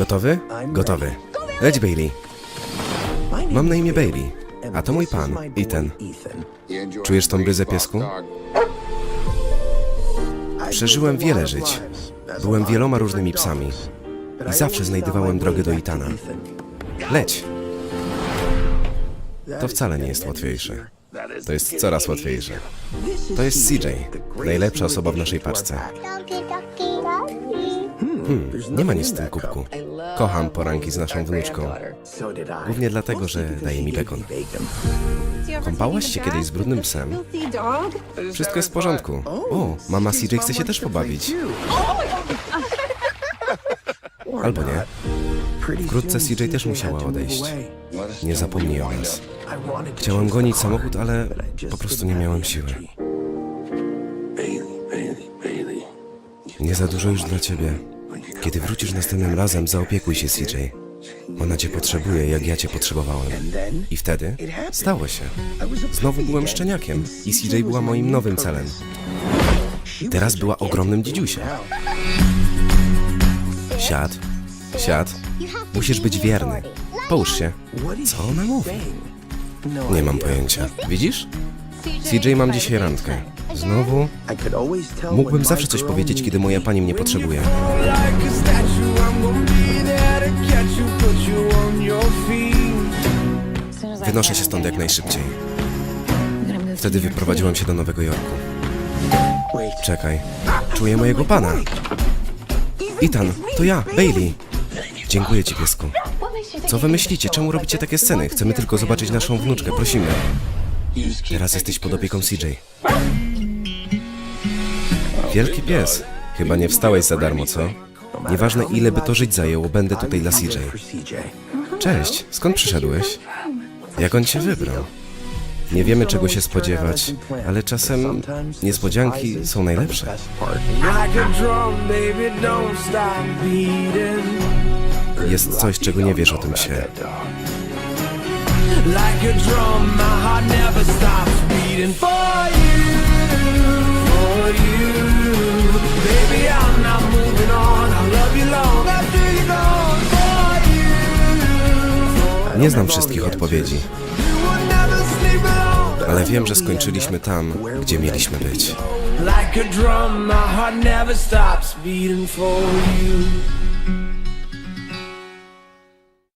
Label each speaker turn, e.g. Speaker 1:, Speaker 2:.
Speaker 1: Gotowy? Gotowy. Leć, Bailey. Mam na imię Bailey, a to mój pan, Ethan. Czujesz tą bryzę, piesku? Przeżyłem wiele żyć. Byłem wieloma różnymi psami. I zawsze znajdowałem drogę do Itana. Leć! To wcale nie jest łatwiejsze. To jest coraz łatwiejsze. To jest CJ, najlepsza osoba w naszej paczce. Hmm, nie ma nic w tym kubku. Kocham poranki z naszą wnuczką. Głównie dlatego, że daje mi bekon. Kąpałaś się kiedyś z brudnym psem? Wszystko jest w porządku. O, mama CJ chce się też pobawić. Albo nie. Wkrótce CJ też musiała odejść. Nie zapomnij o nas. Chciałem gonić samochód, ale po prostu nie miałem siły. Nie za dużo już dla ciebie. Kiedy wrócisz następnym razem, zaopiekuj się CJ. Ona cię potrzebuje, jak ja cię potrzebowałem. I wtedy stało się. Znowu byłem szczeniakiem i CJ była moim nowym celem. Teraz była ogromnym dzidziusiem. Siad, siad. Musisz być wierny. Połóż się. Co ona mówi? Nie mam pojęcia. Widzisz? CJ, mam dzisiaj randkę. Znowu? Mógłbym zawsze coś powiedzieć, kiedy moja pani mnie potrzebuje. Wynoszę się stąd jak najszybciej. Wtedy wyprowadziłem się do Nowego Jorku. Czekaj. Czuję mojego pana. Ethan, to ja, Bailey. Dziękuję ci, piesku. Co wy myślicie? Czemu robicie takie sceny? Chcemy tylko zobaczyć naszą wnuczkę, prosimy. Teraz jesteś pod opieką CJ. Wielki pies. Chyba nie wstałeś za darmo, co? Nieważne ile by to żyć zajęło, będę tutaj dla CJ. Cześć, skąd przyszedłeś? Jak on cię wybrał? Nie wiemy czego się spodziewać, ale czasem niespodzianki są najlepsze. Jest coś, czego nie wiesz o tym psie.
Speaker 2: Like a drum, my heart never stops beating
Speaker 1: Nie znam wszystkich odpowiedzi, ale wiem, że skończyliśmy tam, gdzie mieliśmy być.
Speaker 2: Like a drum, my heart never stops beating for you.